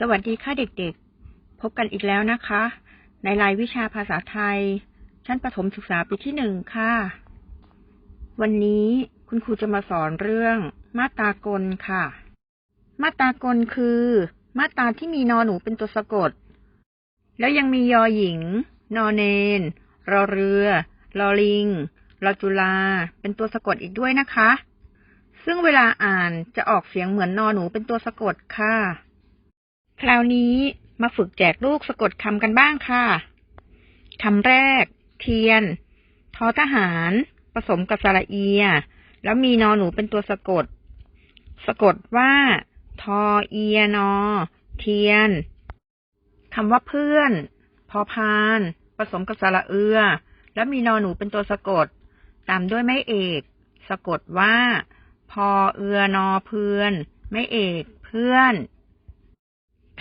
สวัสดีค่ะเด็กๆ พบกันอีกแล้วนะคะ ในรายวิชาภาษาไทย ชั้นประถมศึกษาปีที่หนึ่งค่ะ วันนี้คุณครูจะมาสอนเรื่อง มาตากลค่ะ มาตากลคือ มาตาที่มีนอหนูเป็นตัวสะกด แล้วยังมียอหญิง นอเนน รอเรือลอลิง รอจุลา เป็นตัวสะกดอีกด้วยนะคะ ซึ่งเวลาอ่านจะออกเสียงเหมือนนอหนูเป็นตัวสะกดค่ะ คราวนี้มาฝึกแจกลูกสะกดคำกันบ้างค่ะ คำแรก เทียน ทอทหาร ผสมกับสระเอีย แล้วมีนอหนูเป็นตัวสะกด สะกดว่า ทอเอียนอ เทียน คำว่าเพื่อน พอพาน ผสมกับสระเอือ แล้วมีนอหนูเป็นตัวสะกด ตามด้วยไม่เอก สะกดว่า พอเอือนอเพื่อน ไม่เอก เพื่อน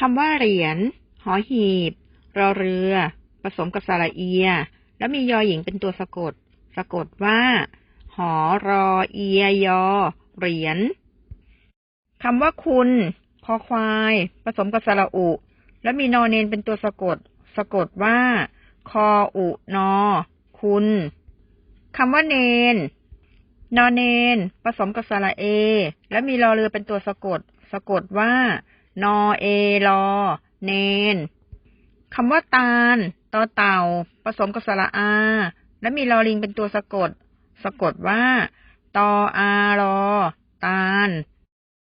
คำว่าเหรียญหอหีบ รอเรือ ผสมกับสระเอีย แล้วมียอหญิงเป็นตัวสะกด สะกดว่า หอรอเอียยอ เหรียญคำว่าคุณพอควาย ผสมกับสระอุ แล้วมีนอเนนเป็นตัวสะกด สะกดว่า คออุนอ คุณคำว่าเนน นอเนน ผสมกับสระเอ แล้วมีรอเรือเป็นตัวสะกด สะกดว่า นอเอรอเนนคำว่าตาลตอเต่า ผสมกับสระอา และมีลอลิงเป็นตัวสะกด สะกดว่าตออารอ ตาล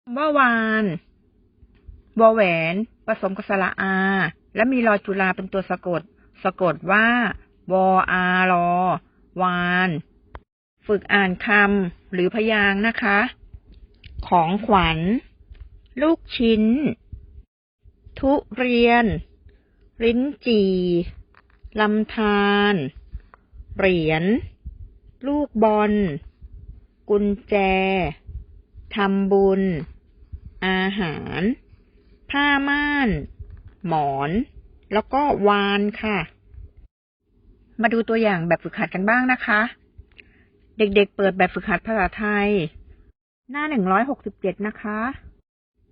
คำว่าวานวอแหวน ผสมกับสระอา และมีรอจุฬาเป็นตัวสะกด สะกดว่าวออารอ วาน ฝึกอ่านคำหรือพยางค์นะคะ ของขวัญ ลูกชิ้น ทุเรียน ลิ้นจี่ลำธารเหรียญ ลูกบอล กุญแจ ทำบุญ อาหาร ผ้าม่าน หมอน แล้วก็วานค่ะ มาดูตัวอย่างแบบฝึกหัดกันบ้างนะคะ เด็กๆเปิดแบบฝึกหัดภาษาไทย หน้าหนึ่งร้อยหกสิบเจ็ดนะคะ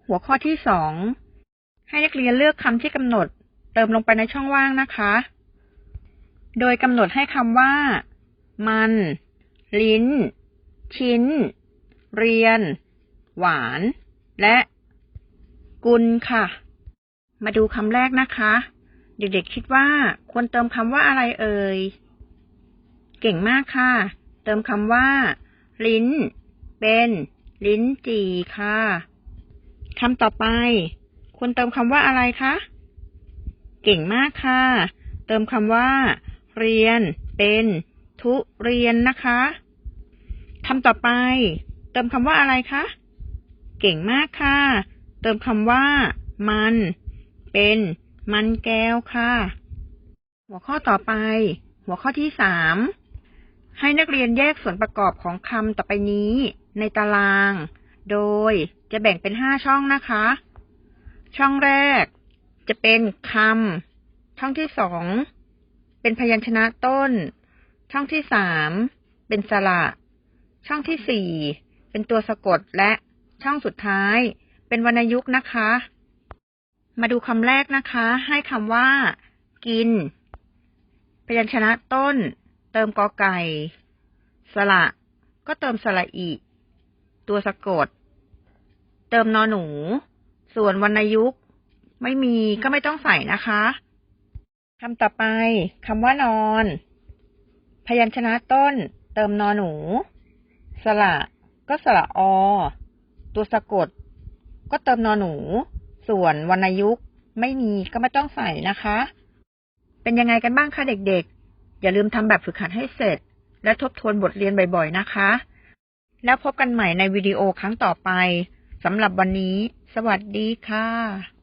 หัวข้อที่สอง ให้นักเรียนเลือกคำที่กำหนด เติมลงไปในช่องว่างนะคะ โดยกำหนดให้คำว่า มัน ลิ้น ชิ้น เรียน หวาน และกุลค่ะ มาดูคำแรกนะคะ เด็กๆคิดว่าควรเติมคำว่าอะไรเอ่ย เก่งมากค่ะ เติมคำว่า ลิ้น เป็น ลิ้นจี่ค่ะ คำต่อไปควรเติมคำว่าอะไรคะ เก่งมากค่ะ เติมคำว่า เรียน เป็น ทุเรียนนะคะคำต่อไป เติมคำว่าอะไรคะ เก่งมากค่ะ เติมคำว่า มัน เป็น มันแก้วค่ะ หัวข้อต่อไป หัวข้อที่สามให้นักเรียนแยกส่วนประกอบของคำต่อไปนี้ ในตาราง โดยจะแบ่งเป็นห้าช่องนะคะ ช่องแรกจะเป็นคำ ช่องที่สองเป็นพยัญชนะต้น ช่องที่สามเป็นสระ ช่องที่สี่เป็นตัวสะกดและช่องสุดท้าย เป็นวรรณยุกต์นะคะ มาดูคำแรกนะคะ ให้คำว่า กิน พยัญชนะต้น เติมกอไก่ สระ ก็เติมสระอี ตัวสะกด เติมนอหนู ส่วนวรรณยุกต์ ไม่มีก็ไม่ต้องใส่นะคะคำต่อไปคำว่านอน พยัญชนะต้น เติมนอหนู สระก็สระอ ตัวสะกด ก็เติมนอหนู ส่วนวรรณยุกต์ ไม่มีก็ไม่ต้องใส่นะคะ เป็นยังไงกันบ้างคะเด็กๆ อย่าลืมทำแบบฝึกหัดให้เสร็จ และทบทวนบทเรียนบ่อยๆนะคะ แล้วพบกันใหม่ในวิดีโอครั้งต่อไปสำหรับวันนี้ สวัสดีค่ะ